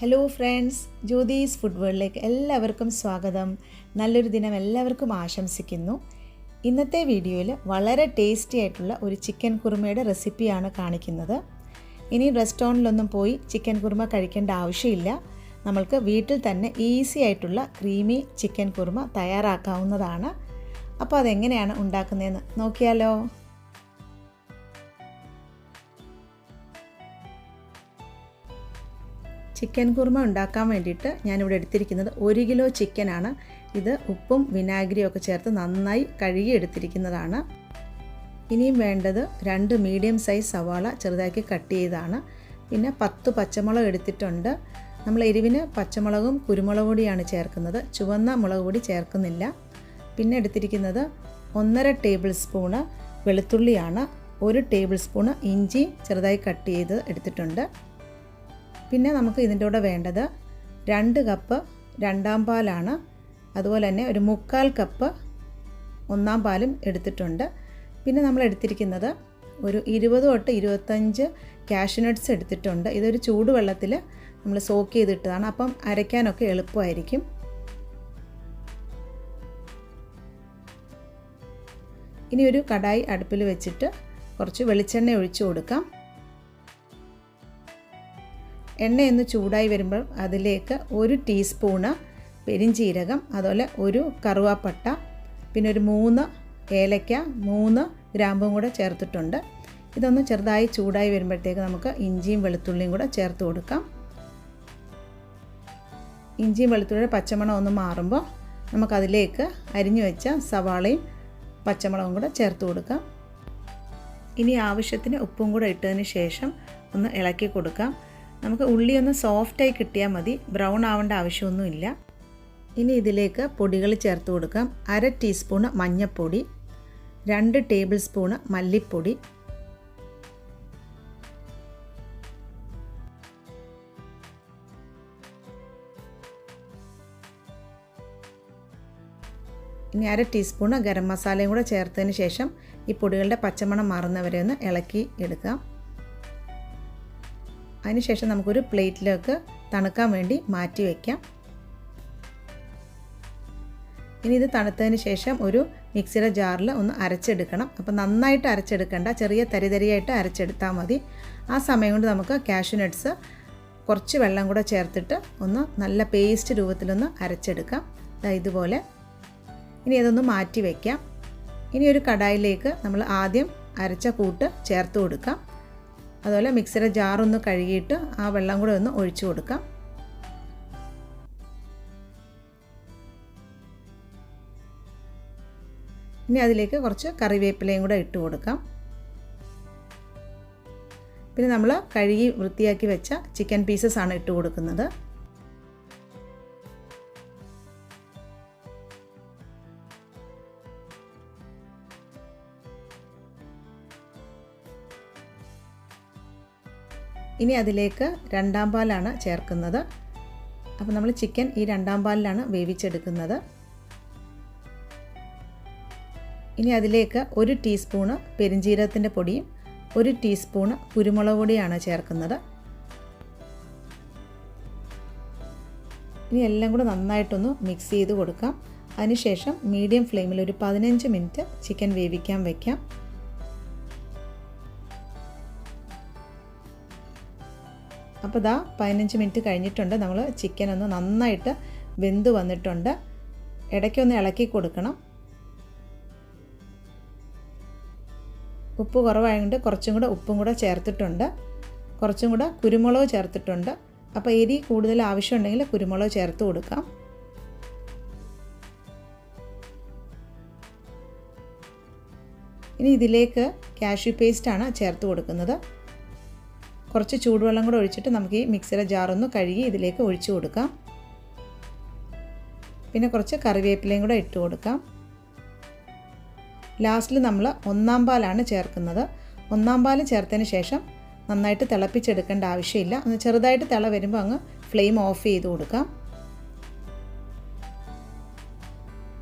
Hello friends Jyothis food വേൾഡിലേക്ക് എല്ലാവർക്കും സ്വാഗതം. നല്ലൊരു ദിനം എല്ലാവർക്കും ആശംസിക്കുന്നു. ഇന്നത്തെ വീഡിയോയിൽ വളരെ ടേസ്റ്റി ആയിട്ടുള്ള ഒരു ചിക്കൻ കുറുമയുടെ റെസിപ്പിയാണ് കാണിക്കുന്നത്. ഇനി റെസ്റ്റോറന്റിലൊന്നും പോയി ചിക്കൻ കുറുമ കഴിക്കേണ്ട ആവശ്യമില്ല. നമ്മൾക്ക് വീട്ടിൽ തന്നെ ഈസി ആയിട്ടുള്ള ക്രീമി ചിക്കൻ കുറുമ തയ്യാറാക്കാവുന്നതാണ്. അപ്പോൾ അതെങ്ങനെയാണ് ഉണ്ടാക്കുന്നതെന്ന് നോക്കിയാലോ. ചിക്കൻ കുറുമ ഉണ്ടാക്കാൻ വേണ്ടിയിട്ട് ഞാനിവിടെ എടുത്തിരിക്കുന്നത് ഒരു കിലോ ചിക്കനാണ്. ഇത് ഉപ്പും വിനാഗിരിയും ഒക്കെ ചേർത്ത് നന്നായി കഴുകി എടുത്തിരിക്കുന്നതാണ്. ഇനിയും വേണ്ടത് രണ്ട് മീഡിയം സൈസ് സവാള ചെറുതാക്കി കട്ട് ചെയ്താണ് പിന്നെ പത്ത് പച്ചമുളക് എടുത്തിട്ടുണ്ട്. നമ്മൾ എരിവിന് പച്ചമുളകും കുരുമുളക് പൊടിയാണ് ചേർക്കുന്നത്. ചുവന്ന മുളക് പൊടി ചേർക്കുന്നില്ല. പിന്നെ എടുത്തിരിക്കുന്നത് ഒന്നര ടേബിൾ സ്പൂണ് വെളുത്തുള്ളിയാണ്. ഒരു ടേബിൾ സ്പൂണ് ഇഞ്ചി ചെറുതായി കട്ട് ചെയ്ത് എടുത്തിട്ടുണ്ട്. പിന്നെ നമുക്ക് ഇതിന്റെ കൂടെ വേണ്ടത് രണ്ട് കപ്പ് രണ്ടാം പാലാണ്. അതുപോലെ തന്നെ ഒരു മുക്കാൽ കപ്പ് ഒന്നാം പാലും എടുത്തിട്ടുണ്ട്. പിന്നെ നമ്മൾ എടുത്തിരിക്കുന്നത് ഒരു ഇരുപത് തൊട്ട് ഇരുപത്തഞ്ച് കാഷ്യൂനട്ട്സ് എടുത്തിട്ടുണ്ട്. ഇതൊരു ചൂടുവെള്ളത്തിൽ നമ്മൾ സോക്ക് ചെയ്തിട്ടതാണ്. അപ്പം അരയ്ക്കാനൊക്കെ എളുപ്പമായിരിക്കും. ഇനി ഒരു കടായി അടുപ്പിൽ വെച്ചിട്ട് കുറച്ച് വെളിച്ചെണ്ണ ഒഴിച്ചു കൊടുക്കാം. എണ്ണയൊന്ന് ചൂടായി വരുമ്പോൾ അതിലേക്ക് ഒരു ടീസ്പൂണ് പെരിഞ്ചീരകം അതുപോലെ ഒരു കറുവാപ്പട്ട പിന്നെ ഒരു മൂന്ന് ഏലയ്ക്ക മൂന്ന് ഗ്രാമ്പും കൂടെ ചേർത്തിട്ടുണ്ട്. ഇതൊന്ന് ചെറുതായി ചൂടായി വരുമ്പോഴത്തേക്ക് നമുക്ക് ഇഞ്ചിയും വെളുത്തുള്ളിയും കൂടെ ചേർത്ത് കൊടുക്കാം. ഇഞ്ചിയും വെളുത്തുള്ളിയുടെ പച്ചമണം ഒന്ന് മാറുമ്പോൾ നമുക്കതിലേക്ക് അരിഞ്ഞു വെച്ച സവാളയും പച്ചമുളകും കൂടെ ചേർത്ത് കൊടുക്കാം. ഇനി ആവശ്യത്തിന് ഉപ്പും കൂടെ ഇട്ടതിന് ശേഷം ഒന്ന് ഇളക്കി കൊടുക്കാം. നമുക്ക് ഉള്ളി ഒന്ന് സോഫ്റ്റായി കിട്ടിയാൽ മതി. ബ്രൗൺ ആവേണ്ട ആവശ്യമൊന്നുമില്ല. ഇനി ഇതിലേക്ക് പൊടികൾ ചേർത്ത് കൊടുക്കാം. അര ടീസ്പൂണ് മഞ്ഞൾപ്പൊടി രണ്ട് ടേബിൾ സ്പൂണ് മല്ലിപ്പൊടി. ഇനി അര ടീസ്പൂണ് ഗരം മസാലയും കൂടെ ചേർത്തതിന് ശേഷം ഈ പൊടികളുടെ പച്ചമണം മാറുന്നവരെ ഒന്ന് ഇളക്കി എടുക്കാം. അതിനുശേഷം നമുക്കൊരു പ്ലേറ്റിലേക്ക് തണുക്കാൻ വേണ്ടി മാറ്റി വയ്ക്കാം ഇനി ഇത് തണുത്തതിന് ശേഷം ഒരു മിക്സിയുടെ ജാറിൽ ഒന്ന് അരച്ചെടുക്കണം. അപ്പോൾ നന്നായിട്ട് അരച്ചെടുക്കേണ്ട ചെറിയ തരിതരിയായിട്ട് അരച്ചെടുത്താൽ മതി. ആ സമയം കൊണ്ട് നമുക്ക് കാഷ്യൂ നട്ട്സ് കുറച്ച് വെള്ളം കൂടെ ചേർത്തിട്ട് ഒന്ന് നല്ല പേസ്റ്റ് രൂപത്തിലൊന്ന് അരച്ചെടുക്കാം. ഇതുപോലെ. ഇനി അതൊന്ന് മാറ്റി വയ്ക്കാം ഇനി ഒരു കടായിലേക്ക് നമ്മൾ ആദ്യം അരച്ച കൂട്ട് ചേർത്ത് കൊടുക്കാം. അതുപോലെ മിക്സിയുടെ ജാറൊന്ന് കഴുകിയിട്ട് ആ വെള്ളം കൂടെ ഒന്ന് ഒഴിച്ചു കൊടുക്കാം. ഇനി അതിലേക്ക് കുറച്ച് കറിവേപ്പിലയും കൂടെ ഇട്ട് കൊടുക്കാം. പിന്നെ നമ്മൾ കഴുകി വൃത്തിയാക്കി വെച്ച ചിക്കൻ പീസസ് ആണ് ഇട്ട് കൊടുക്കുന്നത്. ഇനി അതിലേക്ക് രണ്ടാം പാലാണ് ചേർക്കുന്നത്. അപ്പോൾ നമ്മൾ ചിക്കൻ ഈ രണ്ടാം പാലിലാണ് വേവിച്ചെടുക്കുന്നത്. ഇനി അതിലേക്ക് ഒരു ടീസ്പൂണ് പെരിഞ്ജീരകത്തിന്റെ പൊടിയും ഒരു ടീസ്പൂണ് കുരുമുളക് പൊടിയാണ് ചേർക്കുന്നത്. ഇനി എല്ലാം കൂടെ നന്നായിട്ടൊന്ന് മിക്സ് ചെയ്ത് കൊടുക്കാം. അതിനുശേഷം മീഡിയം ഫ്ലെയിമിൽ ഒരു പതിനഞ്ച് മിനിറ്റ് ചിക്കൻ വേവിക്കാൻ വയ്ക്കാം അപ്പോൾ ഇതാ പതിനഞ്ച് മിനിറ്റ് കഴിഞ്ഞിട്ടുണ്ട്. നമ്മൾ ചിക്കൻ ഒന്ന് നന്നായിട്ട് വെന്ത് വന്നിട്ടുണ്ട്. ഇടയ്ക്കൊന്ന് ഇളക്കി കൊടുക്കണം. ഉപ്പ് കുറവായതുകൊണ്ട് കുറച്ചും കൂടെ ഉപ്പും കൂടെ ചേർത്തിട്ടുണ്ട്. കുറച്ചും കൂടെ കുരുമുളക് ചേർത്തിട്ടുണ്ട്. അപ്പോൾ എരി കൂടുതൽ ആവശ്യമുണ്ടെങ്കിൽ കുരുമുളക് ചേർത്ത് കൊടുക്കാം. ഇനി ഇതിലേക്ക് കാഷ്യൂ പേസ്റ്റാണ് ചേർത്ത് കൊടുക്കുന്നത്. കുറച്ച് ചൂടുവെള്ളം കൂടെ ഒഴിച്ചിട്ട് നമുക്ക് ഈ മിക്സിയുടെ ജാറൊന്ന് കഴുകി ഇതിലേക്ക് ഒഴിച്ചു കൊടുക്കാം. പിന്നെ കുറച്ച് കറിവേപ്പിലയും കൂടെ ഇട്ട് കൊടുക്കാം. ലാസ്റ്റിൽ നമ്മൾ ഒന്നാം പാലാണ് ചേർക്കുന്നത്. ഒന്നാം പാൽ ചേർത്തതിന് ശേഷം നന്നായിട്ട് തിളപ്പിച്ചെടുക്കേണ്ട ആവശ്യമില്ല. ഒന്ന് ചെറുതായിട്ട് തിള വരുമ്പോൾ അങ്ങ് ഫ്ലെയിം ഓഫ് ചെയ്ത് കൊടുക്കാം.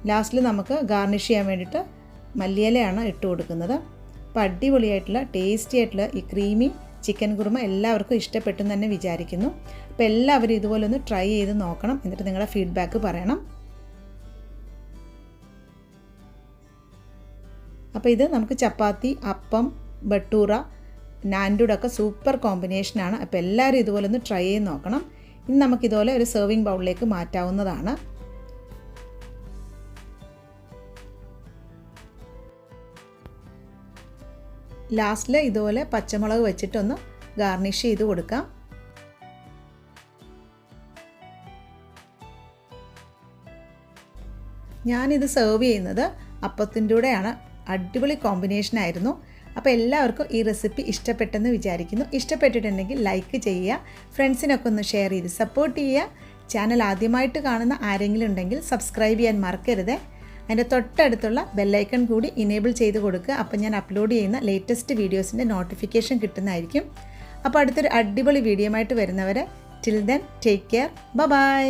ലാസ്റ്റിൽ നമുക്ക് ഗാർണിഷ് ചെയ്യാൻ വേണ്ടിയിട്ട് മല്ലിയിലയാണ് ഇട്ട് കൊടുക്കുന്നത്. അപ്പോൾ അടിപൊളിയായിട്ടുള്ള ടേസ്റ്റി ആയിട്ടുള്ള ഈ ക്രീമി ചിക്കൻ കുറുമ എല്ലാവർക്കും ഇഷ്ടപ്പെട്ടു തന്നെ വിചാരിക്കുന്നു. അപ്പോൾ എല്ലാവരും ഇതുപോലെ ഒന്ന് ട്രൈ ചെയ്ത് നോക്കണം. എന്നിട്ട് നിങ്ങളുടെ ഫീഡ്ബാക്ക് പറയണം. അപ്പോൾ ഇത് നമുക്ക് ചപ്പാത്തി അപ്പം ബട്ടൂറ നാൻഡുടൊക്കെ സൂപ്പർ കോമ്പിനേഷനാണ് അപ്പോൾ എല്ലാവരും ഇതുപോലെ ഒന്ന് ട്രൈ ചെയ്ത് നോക്കണം. ഇനി നമുക്കിതുപോലെ ഒരു സെർവിങ് ബൗളിലേക്ക് മാറ്റാവുന്നതാണ്. ലാസ്റ്റിൽ ഇതുപോലെ പച്ചമുളക് വെച്ചിട്ടൊന്ന് ഗാർണിഷ് ചെയ്ത് കൊടുക്കാം. ഞാനിത് സെർവ് ചെയ്യുന്നത് അപ്പത്തിന്റെ കൂടെയാണ്. അടിപൊളി കോമ്പിനേഷൻ ആയിരുന്നു. അപ്പോൾ എല്ലാവർക്കും ഈ റെസിപ്പി ഇഷ്ടപ്പെട്ടെന്ന് വിചാരിക്കുന്നു. ഇഷ്ടപ്പെട്ടിട്ടുണ്ടെങ്കിൽ ലൈക്ക് ചെയ്യുക. ഫ്രണ്ട്സിനൊക്കെ ഒന്ന് ഷെയർ ചെയ്ത് സപ്പോർട്ട് ചെയ്യുക. ചാനൽ ആദ്യമായിട്ട് കാണുന്ന ആരെങ്കിലും ഉണ്ടെങ്കിൽ സബ്സ്ക്രൈബ് ചെയ്യാൻ മറക്കരുത്. അതിന്റെ തൊട്ടടുത്തുള്ള ബെല്ലൈക്കൺ കൂടി ഇനേബിൾ ചെയ്ത് കൊടുക്കുക. അപ്പോൾ ഞാൻ അപ്ലോഡ് ചെയ്യുന്ന ലേറ്റസ്റ്റ് വീഡിയോസിന്റെ നോട്ടിഫിക്കേഷൻ കിട്ടുന്നതായിരിക്കും. അപ്പോൾ അടുത്തൊരു അടിപൊളി വീഡിയോ ആയിട്ട് വരുന്നവരെ ടിൽ ദെൻ ടേക്ക് കെയർ ബ ബൈ